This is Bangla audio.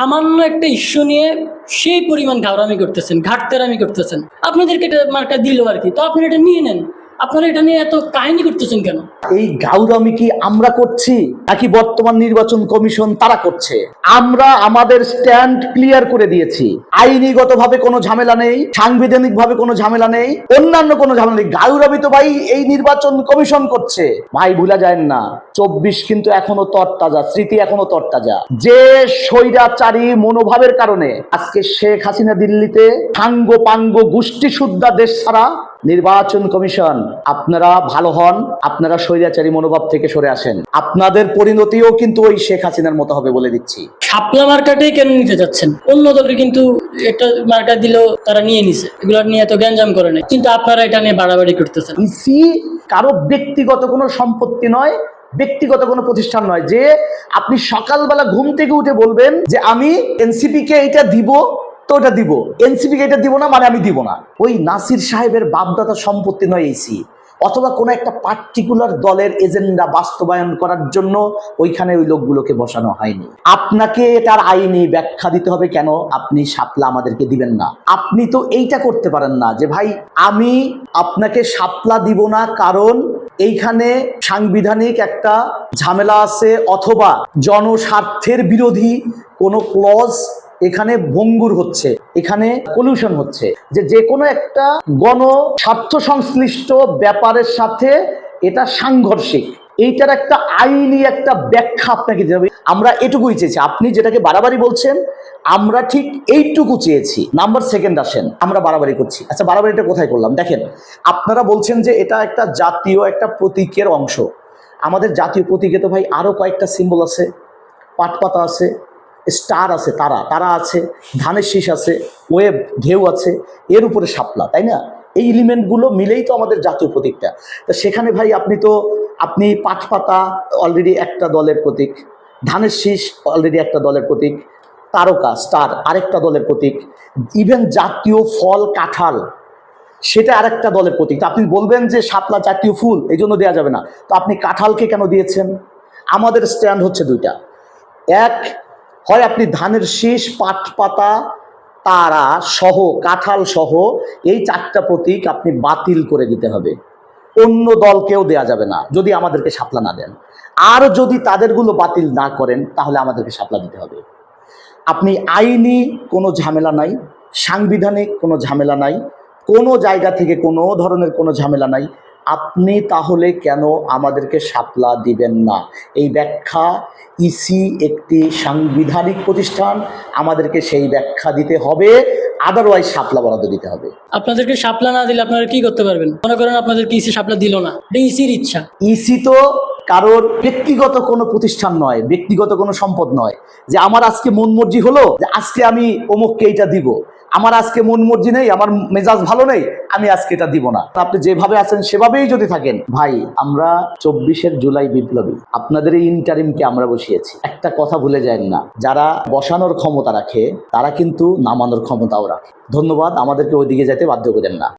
সামান্য একটা ইস্যু নিয়ে সেই পরিমাণ ঘাওরামি করতেছেন, ঘাটতেরামি করতেছেন। আপনাদেরকে এটা মার্কা দিল আর কি। তো আপনি এটা নিয়ে নেন। আপনারা এটা নিয়ে এত কাহিনী করতেছেন কেন? এই গাউরামি কি আমরা করছি, নাকি বর্তমান নির্বাচন কমিশন তারা করছে? আমরা আমাদের স্ট্যান্ড ক্লিয়ার করে দিয়েছি। আইনিগতভাবে কোনো ঝামেলা নেই সাংবিধানিক ভাবে কোনো ঝামেলা নেই, অন্যান্য কোনো ঝামেলা নেই। গাউরামি তো ভাই এই নির্বাচন কমিশন করছে। ভাই, ভুলা যায় না। চব্বিশ কিন্তু এখনও তরতাজা, স্মৃতি এখনও তরতাজা। যে স্বৈরাচারী মনোভাবের কারণে আজকে শেখ হাসিনা দিল্লিতে সাঙ্গ পাঙ্গ গোষ্ঠী শুদ্ধা দেশ ছাড়া নির্বাচন কমিশন আপনারা ভালো হন আপনারা স্বৈরাচারী মনোভাব থেকে সরে আসেন। আপনাদের পরিণতিও কিন্তু ওই শেখ হাসিনার মতো হবে বলে দিচ্ছি। শাপলা মার্কাটাই কেন নিতে যাচ্ছেন? অন্য দলকে কিন্তু একটা মার্কা দিলেও তারা নিয়ে নিছে। এগুলো নিয়ে এত গ্যাঞ্জাম করে নাই। কিন্তু আপনারা এটা নিয়ে বাড়াবাড়ি করতেছেন। ইসি কারও ব্যক্তিগত কোনো সম্পত্তি নয় ব্যক্তিগত কোনো প্রতিষ্ঠান নয় যে আপনি সকালবেলা ঘুম থেকে উঠে বলবেন যে আমি এনসিপি কে এটা দিব তো ওটা দিব। এনসিপি কে এটা দিব না মানে আমি দিব না। ওই নাসির সাহেবের বাপদাতা সম্পত্তি নয় এসি অথবা কোনো একটা পার্টিকুলার দলের এজেন্ডা বাস্তবায়ন করার জন্য ওইখানে ওই লোকগুলোকে বসানো হয়নি। আপনাকে তার আইনি ব্যাখ্যা দিতে হবে কেন? আপনি সাপলা আমাদেরকে দিবেন না। আপনি তো এইটা করতে পারেন না যে, ভাই, আমি আপনাকে সাপলা দিব না কারণ এইখানে সাংবিধানিক একটা ঝামেলা আছে অথবা জনস্বার্থের বিরোধী কোনো ক্লজ এখানে ভঙ্গুর হচ্ছে, এখানে পলিউশন হচ্ছে, যে যে কোনো একটা গণ স্বার্থ সংশ্লিষ্ট ব্যাপারের সাথে এটা সাংঘর্ষিক। এইটার একটা আইনি একটা ব্যাখ্যা আপনাকে দিতে হবে। আমরা এটুকুই চেয়েছি, আপনি যেটাকে বাড়াবাড়ি বলছেন, আমরা ঠিক এইটুকু চেয়েছি। নাম্বার সেকেন্ড আসেন, আমরা বাড়াবাড়ি করছি। আচ্ছা বাড়াবাড়িটা কোথায় করলাম? দেখেন, আপনারা বলছেন যে এটা একটা জাতীয় একটা প্রতীকের অংশ। আমাদের জাতীয় প্রতীকে তো ভাই আরও কয়েকটা সিম্বল আছে, পাটপাতা আছে স্টার আছে, তারা। তারা আছে, ধানের শীষ আছে, ওয়েব, ঢেউ আছে, এর উপরে শাপলা, তাই না? এই এলিমেন্টগুলো মিলেই তো আমাদের জাতীয় প্রতীকটা। তা সেখানে ভাই আপনি তো, আপনি পাটপাতা অলরেডি একটা দলের প্রতীক, ধানের শীষ অলরেডি একটা দলের প্রতীক, তারকা স্টার আরেকটা দলের প্রতীক ইভেন জাতীয় ফল, কাঁঠাল, সেটা আরেকটা দলের প্রতীক। তা আপনি বলবেন যে শাপলা জাতীয় ফুল, এই জন্য দেওয়া যাবে না। তো আপনি কাঁঠালকে কেন দিয়েছেন? আমাদের স্ট্যান্ড হচ্ছে দুইটা। এক হয় আপনি ধানের শীষ পাট পাতা তারা সহ, কাঁঠাল সহ, এই চারটা প্রতীক আপনি বাতিল করে দিতে হবে। অন্য দলকেও দেয়া যাবে না, যদি আমাদেরকে সাপলা না দেন। আর যদি তাদেরগুলো বাতিল না করেন, তাহলে আমাদেরকে সাপলা দিতে হবে। আপনি আইনি কোনো ঝামেলা নাই, সাংবিধানিক কোনো ঝামেলা নাই, কোনো জায়গা থেকে কোনো ধরনের কোনো ঝামেলা নাই আপনি তাহলে কেন আমাদেরকে সাপলা দিবেন না? এই ব্যাখ্যা ইসি একটি সাংবিধানিক প্রতিষ্ঠান। আমাদেরকে সেই ব্যাখ্যা দিতে হবে। আদারওয়াইজ সাপলা বরাদ্দ দিতে হবে। আপনাদেরকে সাপলা না দিলে আপনারা কি করতে পারবেন? মনে করেন আপনাদেরকে ইসি সাপলা দিল না। এটা ইসির ইচ্ছা। ইসি তো কারোর ব্যক্তিগত কোনো প্রতিষ্ঠান নয় ব্যক্তিগত কোনো সম্পদ নয়। যে আমার আজকে মন মর্জি হলো যে আজকে আমি অমুককে এইটা দিব। আমার আজকে মন মর্জি নেই, আমার মেজাজ ভালো নেই, আমি আজকে এটা দিব না। আপনি যেভাবে আছেন, সেভাবেই যদি থাকেন। ভাই, আমরা চব্বিশের জুলাই বিপ্লবী। আপনাদের এই ইন্টারিমকে আমরা বসিয়েছি। একটা কথা ভুলে যায় না, যারা বসানোর ক্ষমতা রাখে, তারা কিন্তু নামানোর ক্ষমতাও রাখে। ধন্যবাদ, আমাদেরকে ওইদিকে যেতে বাধ্য করেন না।